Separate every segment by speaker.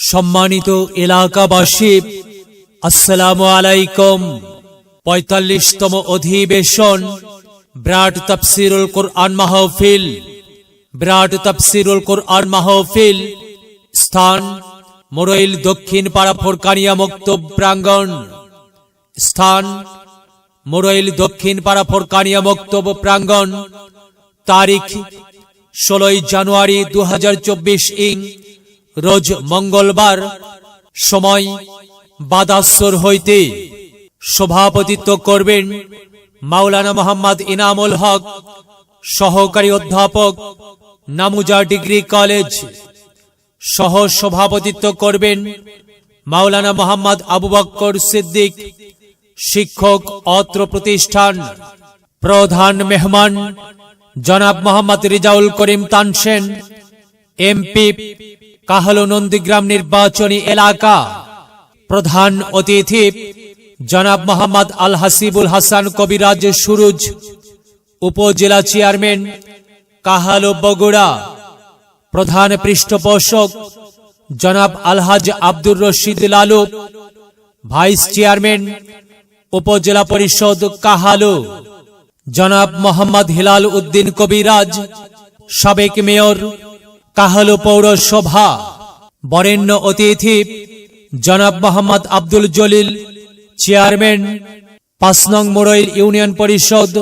Speaker 1: সম্মানিত এলাকাবাসী, আসসালামু আলাইকুম। পঁয়তাল্লিশতম অধিবেশন ব্রাড তাফসিরুল কোরআন মাহফিল ব্রাড তাফসিরুল কোরআন মাহফিল, স্থান, মোরইল দক্ষিণ পাড়া ফোরকানিয়া মুক্ত প্রাঙ্গণ, স্থান, মোরইল দক্ষিণ পাড়া ফোরকানিয়া বক্তব্য প্রাঙ্গণ, তারিখ, ষোলোই জানুয়ারি দু হাজার চব্বিশ ইং রোজ মঙ্গলবার সময় বাদাসর হইতে সভাপতিত্ব করবেন মাওলানা মোহাম্মদ ইনামুল হক, সহকারী অধ্যাপক, নামুজা ডিগ্রি কলেজ। সহ সভাপতিত্ব করবেন মাওলানা মোহাম্মদ আবু বক্কর সিদ্দিক, শিক্ষক অত্র প্রতিষ্ঠান। প্রধান মেহমান জনাব মোহাম্মদ রিজাউল করিম তানসেন, এমপি কাহলো নন্দীগ্রাম নির্বাচনী এলাকা। প্রধান অতিথি জনাব মোহাম্মদ আল হাসিবুল হাসান কবিরাজ সুরুজ, উপজেলা চেয়ারম্যান কাহালো বগুড়া। প্রধান পৃষ্ঠপোষক জনাব আলহাজ আব্দুর রশিদ লালু। ভাইস চেয়ারম্যান উপজেলা পরিষদ কাহালু। জনাব মোহাম্মদ হিলাল উদ্দিন কবিরাজ, সাবেক মেয়র কাহালু পৌরসভা। বরেণ্য অতিথি জনাব মোহাম্মদ আব্দুল জলিল, চেয়ারম্যান, পাঁচ নং মোড়ইল ইউনিয়ন পরিষদ,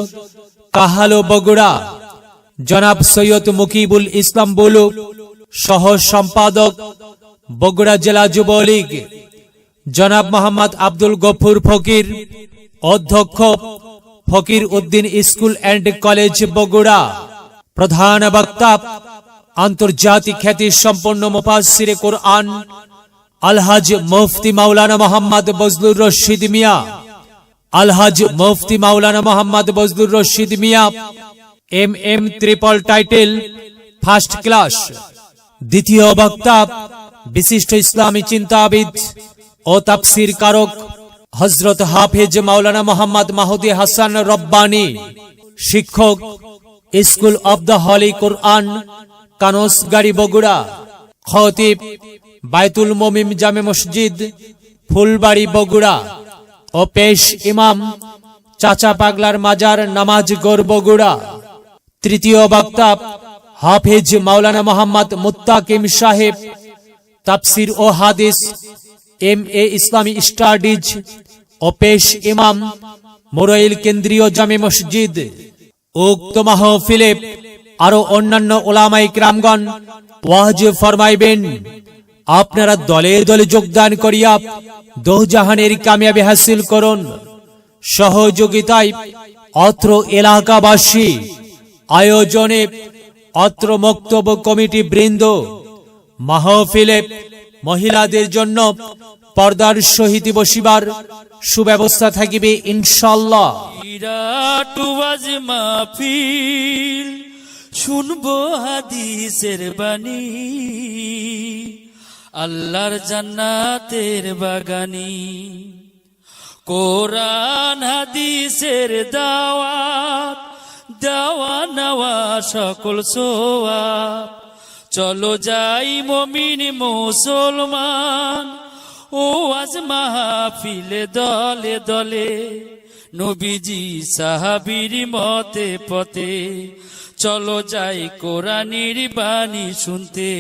Speaker 1: কাহালু বগুড়া। জনাব সৈয়দ মুকিবুল ইসলাম বলু, সহ সম্পাদক বগুড়া জেলা যুবলীগ। জনাব মোহাম্মদ আব্দুল গফুর ফকির, অধ্যক্ষ Fakir Uddin school and college Bogura. প্রধান বক্তা আন্তর্জাতিক খ্যাতি সম্পন্ন মুফাসসিরে Quran Alhaj Mufti Maulana Mohammad Bazlur Rashid Mia Alhaj Mufti Maulana Mohammad Bazlur Rashid Mia M M triple title, first class, দ্বিতীয় বক্তা, বিশিষ্ট ইসলামী চিন্তাবিদ ও তাফসির কারক হজরত হাফেজ মাওলানা মোহাম্মদ মাহুদি হাসান রব্বানি, শিক্ষক, school of the holy Quran Kansgari Bogura. খতিব বাইতুল মমিম জামে মসজিদ, ফুলবাড়ি বগুড়া। ও পেশ ইমাম চাচা পাগলার মাজার নামাজ গোর বগুড়া। তৃতীয় বক্তা হাফেজ মাওলানা মোহাম্মদ মুত্তাকিম সাহেব, তাফসির ও হাদিস, এম এ ইসলামী স্টাডিজ। ও পেশ ইমাম মোরাইল কেন্দ্রীয় জামে মসজিদ। উক্ত মাহফিলে আরও অন্যান্য ওলামাই ক্রামগণ, ওয়াজ ফরমাইবেন, আপনারা দলে দলে যোগদান করিয়া দোজাহানের কামিয়াবি হাসিল করুন। সহযোগিতায় অত্র এলাকাবাসী, আয়োজনে অত্র বক্তব্য কমিটি বৃন্দ, মাহফিলে মহিলাদের জন্য পর্দার সহিত বসিবার সুব্যবস্থা থাকিবে ইনশাল্লাহ
Speaker 2: শুনব হাদিসের বাণী। আল্লাহর জান্নাতের বাগানি। কোরআন হাদিসের দাওয়াত, দেওয়া নেওয়া সকল সোয়া চলো যাই মমিন মুসলমান ও আজ মাহফিলে দলে দলে। নবীজি সাহাবির মতে পথে চলো যাই কোরআনির বাণী শুনতে।